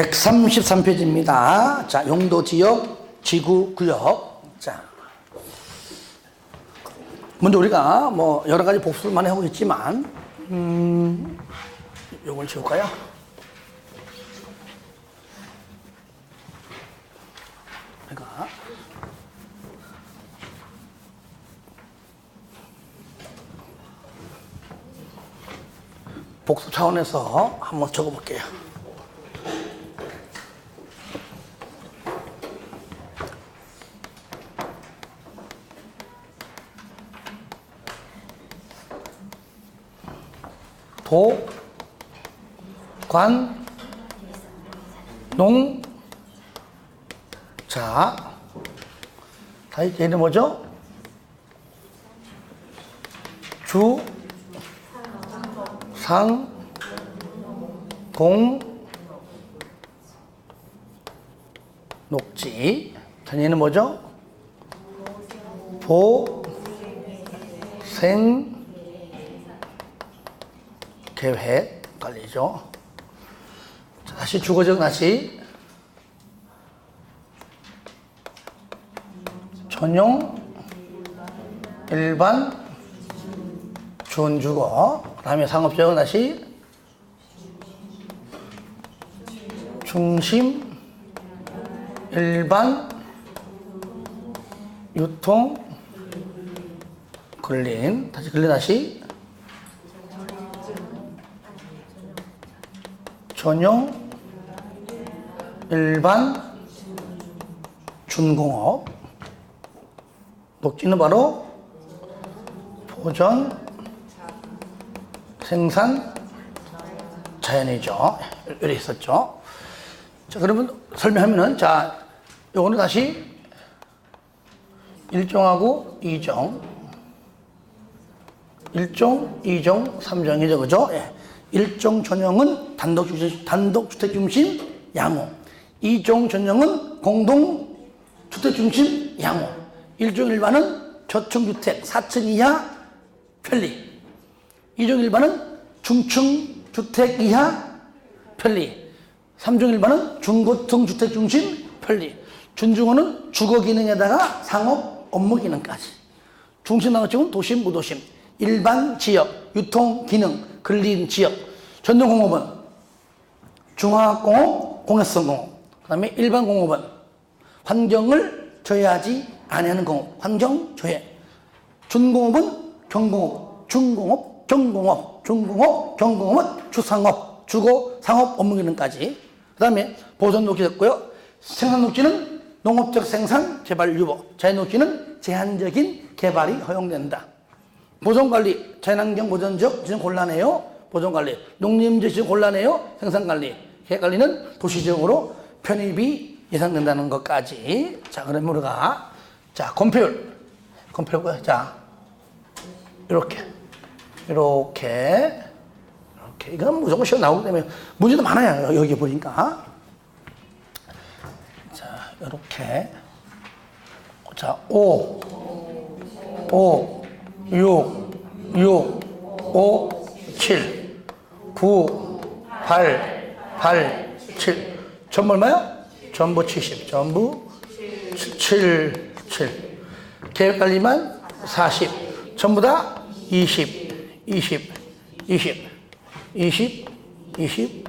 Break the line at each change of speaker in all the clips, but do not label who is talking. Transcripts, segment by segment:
133페이지입니다. 자, 용도 지역, 지구 구역. 자. 먼저 우리가 뭐 여러 가지 복수를 많이 하고 있지만, 음, 요걸 지울까요? 그러니까 복수 차원에서 한번 적어볼게요. 도, 관, 농, 자, 다시 얘는 뭐죠? 주, 상, 공, 녹지. 자, 얘는 뭐죠? 보, 생, 계획 관리죠. 자, 다시 주거적 다시. 전용 일반 준주거. 그다음에 상업적은 다시. 중심 일반 유통 근린. 다시 근린 다시 전용 일반 준공업 녹지는 바로 보전 생산 자연이죠. 이렇게 있었죠. 자, 그러면 설명하면은 자, 요거는 다시 일종하고 이종 일종, 이종, 삼종이죠. 그죠? 예. 일종 전형은 단독 주택, 단독 주택 중심 양호. 이종 전형은 공동 주택 중심 양호. 일종 일반은 저층 주택 4층 이하 편리. 이종 일반은 중층 주택 이하 편리. 삼종 일반은 중고층 주택 중심 편리. 준중호는 주거 기능에다가 상업 업무 기능까지. 중심 나가쪽은 도심 무도심. 일반 지역, 유통 기능, 근린 지역. 전동공업은 중화공업, 공해성 공업. 그 다음에 일반 공업은 환경을 저해하지 아니하는 공업, 환경 저해. 준공업은 경공업, 중공업, 정공업, 중공업, 경공업은 주상업, 주거, 상업 업무 기능까지. 그 다음에 보존 녹지 됐고요. 생산 녹지는 농업적 생산, 개발 유보. 자연 녹지는 제한적인 개발이 허용된다. 보존관리, 보존적 지금 곤란해요. 보존관리, 농림지 지금 곤란해요. 생산관리, 해관리는 도시적으로 편입이 예상된다는 것까지. 자, 그러면 우리가 자 건폐율, 건폐율 자 이렇게, 이렇게, 이렇게 이건 무조건 시험 나오기 때문에 문제도 많아요. 여기 보니까 자 이렇게 자 5, 5, 6, 6, 5, 7, 9, 8, 8, 7. 전부 얼마요? 전부 70. 전부 7, 7. 계획관리만 40. 전부 다 20, 20, 20, 20, 20,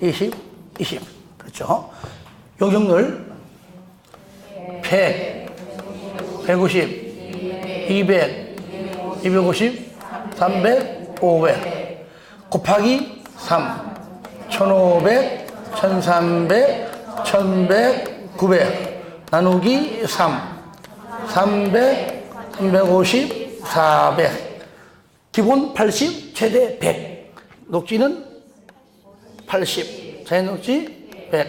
20, 20. 그렇죠? 용적률 100, 150, 200, 250, 300, 500 곱하기 3 1500, 1300, 1100, 900 나누기 3 300, 350, 400 기본 80, 최대 100 녹지는 80 자연 녹지 100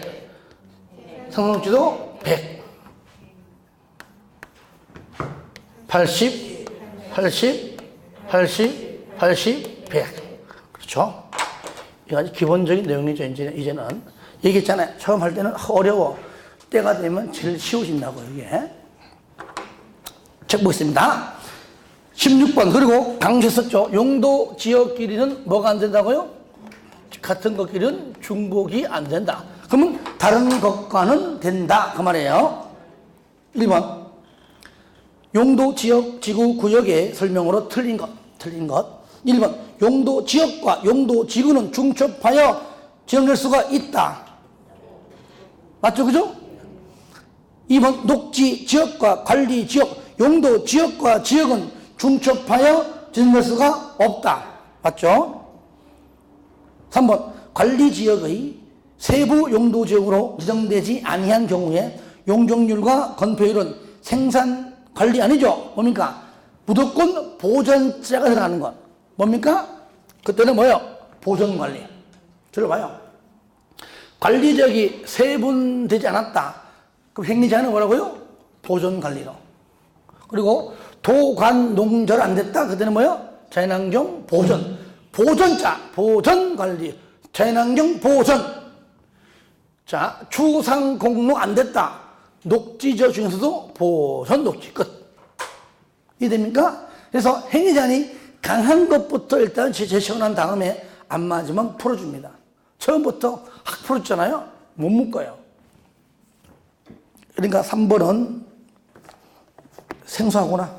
상상 녹지도 100 80, 80, 80, 80, 100. 그렇죠? 이거 아주 기본적인 내용이죠, 이제, 이제는. 얘기했잖아요. 처음 할 때는 어려워. 때가 되면 제일 쉬워진다고, 이게. 책 보겠습니다. 16번. 그리고 강조 썼죠. 용도 지역 길이는 뭐가 안 된다고요? 같은 것끼리는 중복이 안 된다. 그러면 다른 것과는 된다. 그 말이에요. 1번. 용도 지역, 지구, 구역의 설명으로 틀린 것. 틀린 것. 1번. 용도 지역과 용도 지구는 중첩하여 지정될 수가 있다. 맞죠? 그죠? 2번. 녹지 지역과 관리 지역, 용도 지역과 지역은 중첩하여 지정될 수가 없다. 맞죠? 3번. 관리 지역의 세부 용도 지역으로 지정되지 아니한 경우에 용적률과 건폐율은 생산 관리 아니죠? 뭡니까? 무조건 보전자가 들어가는 것. 뭡니까? 그때는 뭐요? 보전 관리. 들어봐요. 관리 지역이 세분되지 않았다. 그럼 행리자는 뭐라고요? 보전 관리로. 그리고 도관 농절 안 됐다. 그때는 뭐요? 자연환경 보전. 보전자, 보전 관리. 자연환경 보전. 자, 추상 공로 안 됐다. 녹지저 중에서도 보선 녹지 끝. 이해됩니까? 그래서 행위자니 강한 것부터 일단 제시한 다음에 안 맞으면 풀어줍니다. 처음부터 확 풀었잖아요? 못 묶어요. 그러니까 3번은 생소하구나.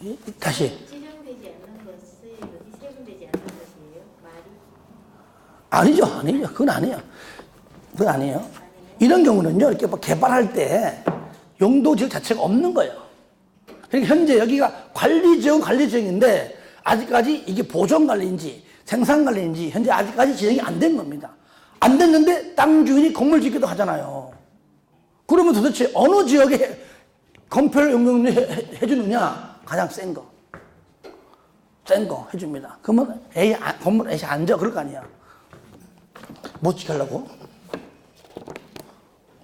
이- 다시.
지정되지 않는 것의 것이 세분되지 않는 것이에요? 말이
아니죠, 아니죠. 그건 아니에요. 그건 아니에요. 이런 경우는요, 이렇게 뭐 개발할 때 용도 지역 자체가 없는 거예요. 그러니까 현재 여기가 관리 지역은 관리 지역인데 아직까지 이게 보존 관리인지 생산 관리인지 현재 아직까지 지정이 안 된 겁니다. 안 됐는데 땅 주인이 건물 짓기도 하잖아요. 그러면 도대체 어느 지역에 건폐를 용적률 해- 해주느냐? 가장 센 거. 센 거 해줍니다. 그러면 아, 건물 에이, 앉아. 그럴 거 아니야. 못 지키려고?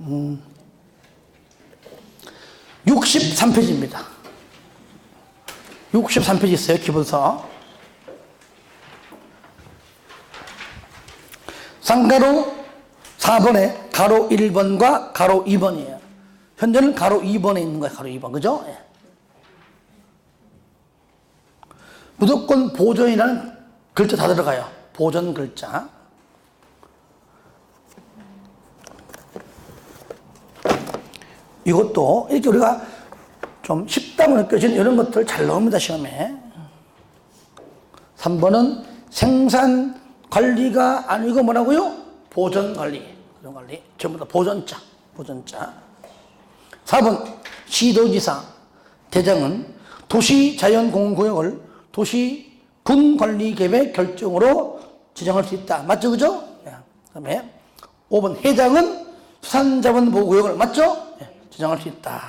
음. 63페이지입니다. 63페이지 있어요, 기본서. 쌍가로 4번에 가로 1번과 가로 2번이에요. 현재는 가로 2번에 있는 거예요, 가로 2번. 그죠? 예. 무조건 보존이라는 글자 다 들어가요. 보존 글자. 이것도 이렇게 우리가 좀 쉽다고 느껴지는 이런 것들 잘 나옵니다, 시험에. 3번은 생산 관리가 아니고 뭐라고요? 보전 관리. 보전 관리. 전부 다 보전자. 보전자. 4번 시도지사 대장은 도시 자연공원구역을 도시 군 관리 계획 결정으로 지정할 수 있다. 맞죠? 그죠? 예. 그다음에 5번 회장은 수산자원보호구역을 맞죠? 예, 지정할 수 있다.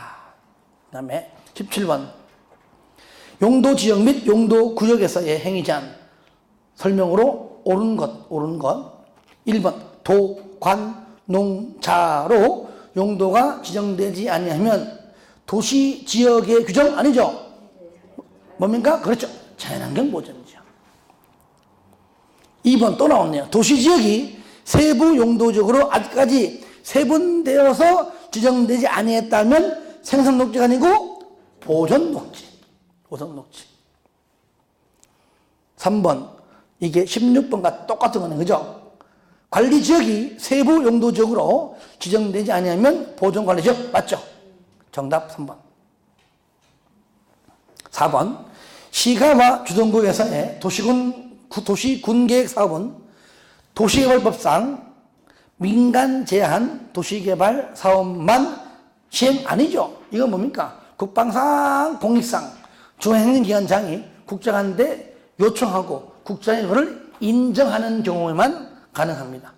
그 다음에 17번 용도 지역 및 용도 구역에서의 행위자한 설명으로 옳은 것, 옳은 것. 1번 도, 관, 농, 자로 용도가 지정되지 아니하면 도시 지역의 규정 아니죠? 뭡니까? 그렇죠. 자연환경 보전이죠. 2번 또 나왔네요. 도시 지역이 세부 용도적으로 아직까지 세분되어서 지정되지 아니했다면 생산 녹지가 아니고 보존 녹지. 보존 녹지. 3번 이게 16번과 똑같은 거네. 그죠? 관리 지역이 세부 용도적으로 지정되지 아니하면 보존 관리 지역 맞죠? 정답 3번. 4번 시가와 도시군 구- 도시 군 계획 사업은 도시개발법상 민간 제한 도시개발 사업만 시행 아니죠. 이건 뭡니까? 국방상 공익상 중앙행정기관장이 국장한테 요청하고 국장이 그걸 인정하는 경우에만 가능합니다.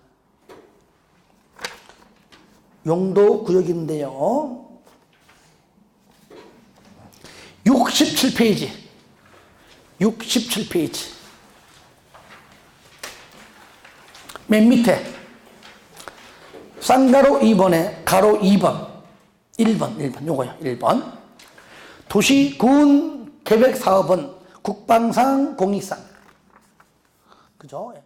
용도 구역인데요. 67페이지. 67페이지. 맨 밑에 쌍가로 2번에 가로 2번. 1번, 1번. 요거요. 1번. 도시 군 계획 사업은 국방상 공익상. 그죠? 예.